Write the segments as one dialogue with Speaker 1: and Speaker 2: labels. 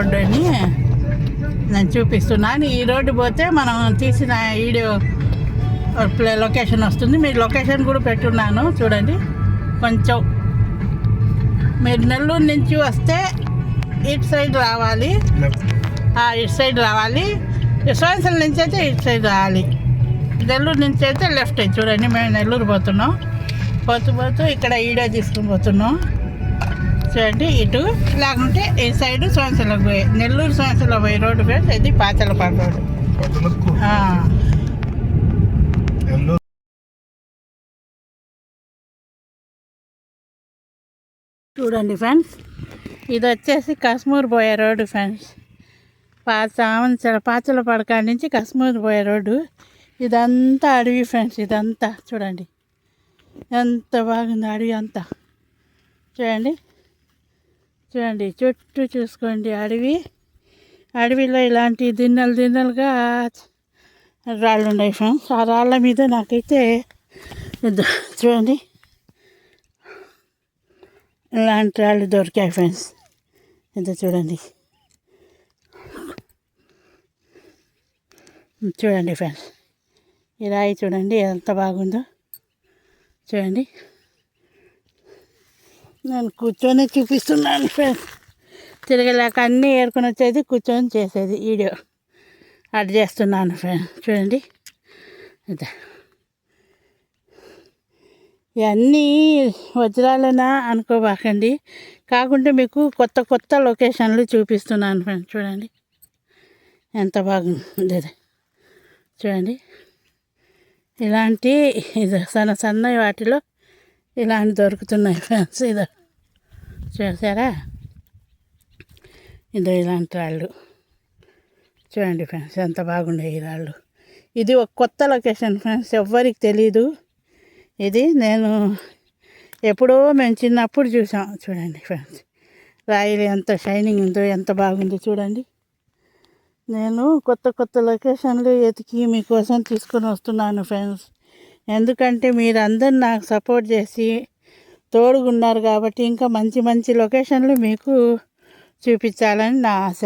Speaker 1: Road అని నేను చూపిస్తున్నాను ఈ రోడ్డు పోతే మనం తీసిన వీడియో ప్లే లొకేషన్ వస్తుంది. మీరు లొకేషన్ కూడా పెట్టున్నాను. చూడండి. కొంచెం మీరు నెల్లూరు నుంచి వస్తే ఇటు సైడ్ రావాలి. ఇటు సైడ్ రావాలి. సోన్సల్ నుంచి అయితే ఇటు సైడ్ రావాలి. నెల్లూరు నుంచి అయితే లెఫ్ట్. చూడండి. మేము నెల్లూరు పోతున్నాం. పోతూ పోతూ ఇక్కడ ఈడో తీసుకుని పోతున్నాం. చూడండి ఇటు లేకుంటే ఈ సైడ్ సోన్సలకు పోయి నెల్లూరు సోన్సలో పోయి రోడ్డు పేరు ఇది పాచలపాడు రోడ్డు. చూడండి ఫ్రెండ్స్. ఇది వచ్చేసి కశ్మూర్ పోయే రోడ్డు ఫ్రెండ్స్. పాత ఆవంచల పాచల పడకాడ నుంచి కశ్మూర్ పోయే రోడ్డు. ఇదంతా అడవి ఫ్రెండ్స్ ఇదంతా చూడండి. ఎంత బాగుంది అడవి అంతా. చూడండి. చూడండి చుట్టూ చూసుకోండి అడవి. అడవిలో ఇలాంటి దిన్నెలు దిన్నెలుగా రాళ్ళు ఉన్నాయి ఫ్రెండ్స్ ఆ రాళ్ళ మీద నాకైతే చూడండి. ఇలాంటి రాళ్ళు దొరికాయి ఫ్రెండ్స్ ఎంత చూడండి. చూడండి ఫ్రెండ్స్ ఈ రాయి చూడండి ఎంత బాగుందో. చూడండి. నేను కూర్చొని చూపిస్తున్నాను ఫ్రెండ్స్. తిరగలేక అన్నీ ఏరుకొని వచ్చేది కూర్చొని చేసేది వీడియో. అది చేస్తున్నాను ఫ్రెండ్స్. చూడండి. ఇదే. ఇవన్నీ వజ్రాలనా అనుకోబాకండి. కాకుంటే మీకు కొత్త కొత్త లొకేషన్లు చూపిస్తున్నాను ఫ్రెండ్స్. చూడండి. ఎంత బాగుంది. ఇది. చూడండి. ఇలాంటి ఇది సన్న సన్న వాటిలో ఇలాంటి దొరుకుతున్నాయి ఫ్రెండ్స్ ఇదో చూసారా? ఇదో ఇలాంటి రాళ్ళు. చూడండి ఫ్రెండ్స్ ఎంత బాగున్నాయి ఈ రాళ్ళు. ఇది ఒక కొత్త లొకేషన్ ఫ్రెండ్స్ ఎవ్వరికి తెలీదు. ఇది నేను ఎప్పుడో మేము చిన్నప్పుడు చూసాం. చూడండి ఫ్రెండ్స్ రాయిలు ఎంత షైనింగ్ ఉందో ఎంత బాగుందో చూడండి. నేను కొత్త కొత్త లొకేషన్లు ఎతికి మీకోసం తీసుకొని వస్తున్నాను ఫ్రెండ్స్. ఎందుకంటే మీరందరు నాకు సపోర్ట్ చేసి తోడుగున్నారు కాబట్టి ఇంకా మంచి మంచి లొకేషన్లు మీకు చూపించాలని నా ఆశ.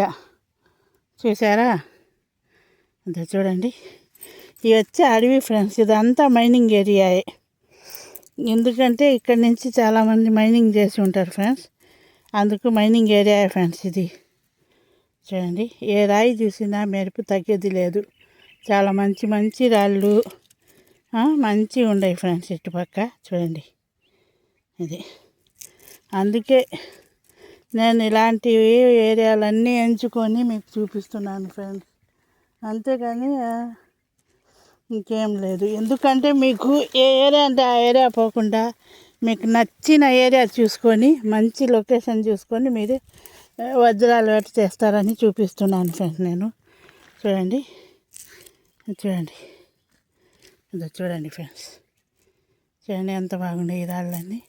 Speaker 1: చూసారా అదే చూడండి. ఇవి వచ్చే అడవి ఫ్రెండ్స్ ఇదంతా మైనింగ్ ఏరియాయే. ఎందుకంటే ఇక్కడ నుంచి చాలామంది మైనింగ్ చేసి ఉంటారు ఫ్రెండ్స్. అందుకు మైనింగ్ ఏరియా ఫ్రెండ్స్ ఇది. చూడండి. ఏ రాయి చూసినా మెరుపు తగ్గేది లేదు. చాలా మంచి మంచి రాళ్ళు మంచిగా ఉన్నాయి ఫ్రెండ్స్ ఇటుపక్క చూడండి. ఇది. అందుకే నేను ఇలాంటివి ఏరియాలన్నీ ఎంచుకొని మీకు చూపిస్తున్నాను ఫ్రెండ్స్. అంతేగాని ఇంకేం లేదు. ఎందుకంటే మీకు ఏ ఏరియా అంటే ఆ ఏరియా పోకుండా మీకు నచ్చిన ఏరియా చూసుకొని మంచి లొకేషన్ చూసుకొని మీరు వజ్రాలు వేట చేస్తారని చూపిస్తున్నాను ఫ్రెండ్స్ నేను. చూడండి. చూడండి. ఇది చూడండి ఫ్రెండ్స్. చూడండి ఎంత బాగుండే ఈ రాళ్ళన్నీ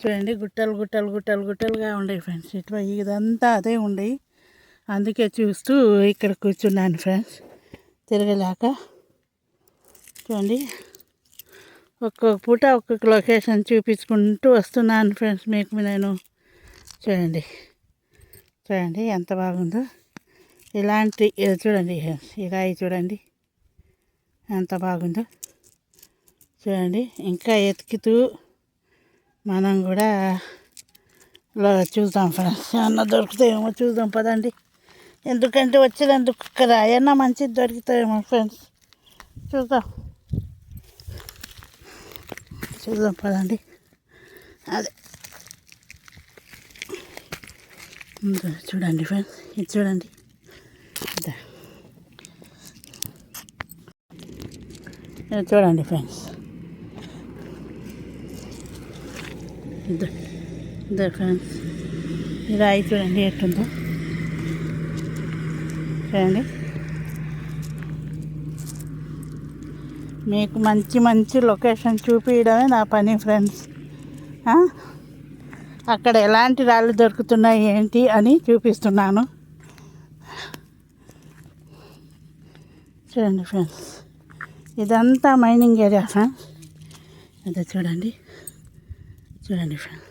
Speaker 1: చూడండి గుట్టలు గుట్టలు గుట్టలు గుట్టలుగా ఉండేవి ఫ్రెండ్స్. ఇటు ఇదంతా అదే ఉండేవి అందుకే చూస్తూ ఇక్కడ కూర్చున్నాను ఫ్రెండ్స్. తిరగలేక. చూడండి. ఒక్కొక్క పూట ఒక్కొక్క లొకేషన్ చూపించుకుంటూ వస్తున్నాను ఫ్రెండ్స్ మీకు నేను. చూడండి. చూడండి ఎంత బాగుందో. ఇలాంటి చూడండి ఈ రాయి చూడండి. ఎంత బాగుందో. చూడండి ఇంకా ఎతుకుతూ మనం కూడా చూద్దాం ఫ్రెండ్స్. ఏమన్నా దొరుకుతాయేమో చూద్దాం పదండి. ఎందుకంటే వచ్చినందుకు కదా ఏమన్నా మంచిది దొరుకుతాయేమో ఫ్రెండ్స్. చూద్దాం. చూద్దాం పదండి. అదే. చూడండి ఫ్రెండ్స్. ఇది చూడండి ఇదా. ఇది చూడండి ఫ్రెండ్స్. ఇదే ఫ్రెండ్స్. ఈ రాయి చూడండి ఎట్టుందో. చూడండి. మీకు మంచి మంచి లొకేషన్ చూపించడమే నా పని ఫ్రెండ్స్. అక్కడ ఎలాంటి రాళ్ళు దొరుకుతున్నాయి ఏంటి అని చూపిస్తున్నాను. చూడండి ఫ్రెండ్స్. ఇదంతా మైనింగ్ ఏరియా ఫ్రెండ్. అదే చూడండి. చూడండి ఫ్రెండ్.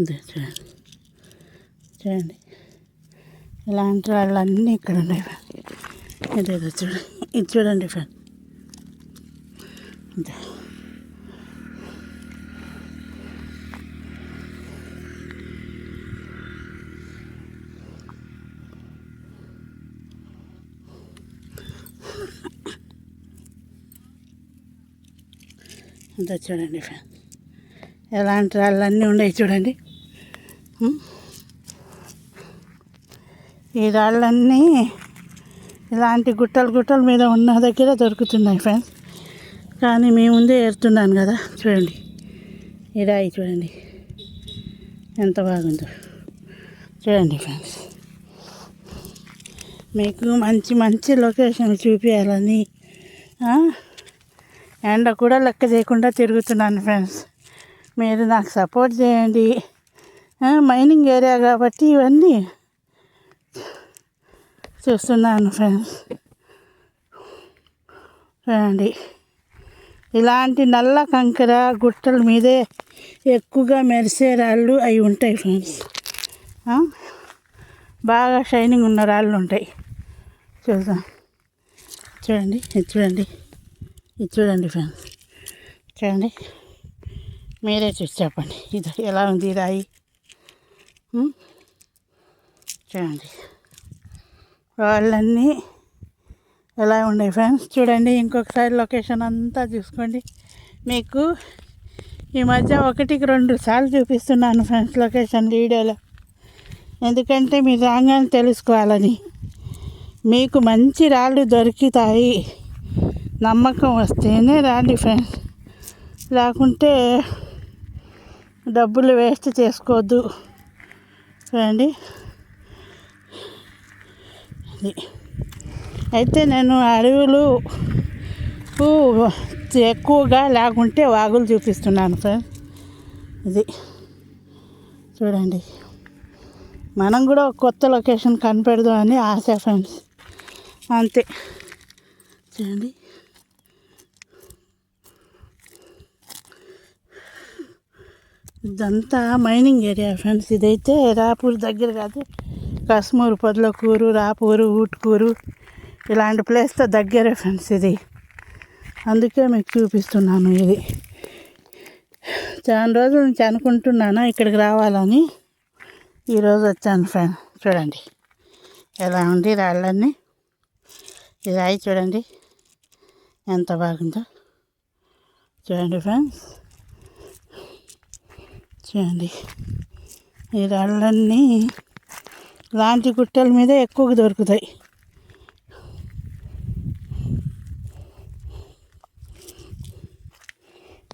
Speaker 1: ఇదే చూడండి. చూడండి. ఇలాంటి వాళ్ళన్నీ ఇక్కడ ఉన్నాయి ఫ్రెండ్. ఇదేదో చూడండి. ఇది చూడండి ఫ్రెండ్ ఇదే అంతా చూడండి ఫ్రెండ్ ఎలాంటి రాళ్ళన్నీ ఉన్నాయి చూడండి. ఈ రాళ్ళన్నీ ఇలాంటి గుట్టలు గుట్టల మీద ఉన్న దగ్గర దొరుకుతున్నాయి ఫ్రెండ్స్. కానీ మీ ముందే ఏరుతున్నాను కదా చూడండి. ఈ రాయి చూడండి. ఎంత బాగుందో. చూడండి ఫ్రెండ్స్. మీకు మంచి మంచి లొకేషన్ చూపించాలని ఎండ కూడా లెక్క చేయకుండా తిరుగుతున్నాను ఫ్రెండ్స్. మీరు నాకు సపోర్ట్ చేయండి. మైనింగ్ ఏరియా కాబట్టి ఇవన్నీ చూస్తున్నాను ఫ్రెండ్స్. చూడండి. ఇలాంటి నల్ల కంకర గుట్టల మీదే ఎక్కువగా మెరిసే రాళ్ళు అవి ఉంటాయి ఫ్రెండ్స్. బాగా షైనింగ్ ఉన్న రాళ్ళు ఉంటాయి. చూద్దాం. చూడండి చూడండి. ఇది చూడండి ఫ్రెండ్స్. చూడండి. మీరే చూసి చెప్పండి. ఇది ఎలా ఉంది రాయి? చూడండి. వాళ్ళన్నీ ఎలా ఉన్నాయి ఫ్రెండ్స్? చూడండి ఇంకొకసారి లొకేషన్ అంతా చూసుకోండి. మీకు ఈ మధ్య ఒకటికి రెండు సార్లు చూపిస్తున్నాను ఫ్రెండ్స్ లొకేషన్ వీడియోలో. ఎందుకంటే మీరు రాగానే తెలుసుకోవాలని. మీకు మంచి రాళ్ళు దొరుకుతాయి. నమ్మకం వస్తేనే రాండి ఫ్రెండ్స్. లేకుంటే డబ్బులు వేస్ట్ చేసుకోవద్దు. రండి. అది అయితే నేను అడవులు ఎక్కువగా లేకుంటే వాగులు చూపిస్తున్నాను ఫ్రెండ్స్. ఇది. చూడండి. మనం కూడా ఒక కొత్త లొకేషన్ కనిపెడదాం అని ఆశ ఫ్రెండ్స్. అంతే. చూడండి. ఇదంతా మైనింగ్ ఏరియా ఫ్రెండ్స్. ఇదైతే రాపూర్ దగ్గర కాదు కశ్మూరు పొదలకూరు రాపూరు ఊటుకూరు ఇలాంటి ప్లేస్తో దగ్గరే ఫ్రెండ్స్ ఇది. అందుకే మీకు చూపిస్తున్నాను ఇది. చాలా రోజుల నుంచి అనుకుంటున్నాను ఇక్కడికి రావాలని? ఈరోజు వచ్చాను ఫ్రెండ్ చూడండి. ఎలా ఉంది రాళ్ళన్నీ? ఇది రాయి చూడండి. ఎంత బాగుందో. చూడండి ఫ్రెండ్స్. చూడండి. ఈ రాళ్ళన్నీ లాంటి గుట్టల మీద ఎక్కువగా దొరుకుతాయి.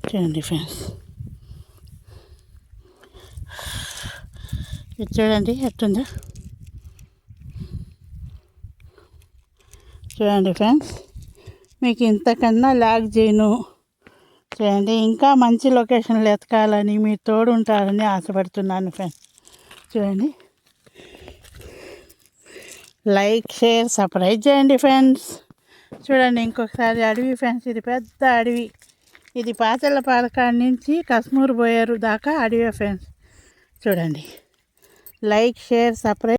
Speaker 1: చూడండి ఫ్రెండ్స్. ఇది చూడండి ఎట్టుందా. చూడండి ఫ్రెండ్స్ మీకు ఇంతకన్నా లాగ్ చేయను. చూడండి ఇంకా మంచి లొకేషన్లు ఎతకాలని మీరు తోడు ఉంటారని ఆశపడుతున్నాను ఫ్రెండ్స్ చూడండి. లైక్ షేర్ సర్ప్రైజ్ చేయండి ఫ్రెండ్స్. చూడండి ఇంకొకసారి అడవి ఫ్రెండ్స్ ఇది పెద్ద అడవి. ఇది పాతల పాలకాడ నుంచి కశ్మూర్ పోయారు దాకా అడవి ఫ్రెండ్స్. చూడండి. Like share surprise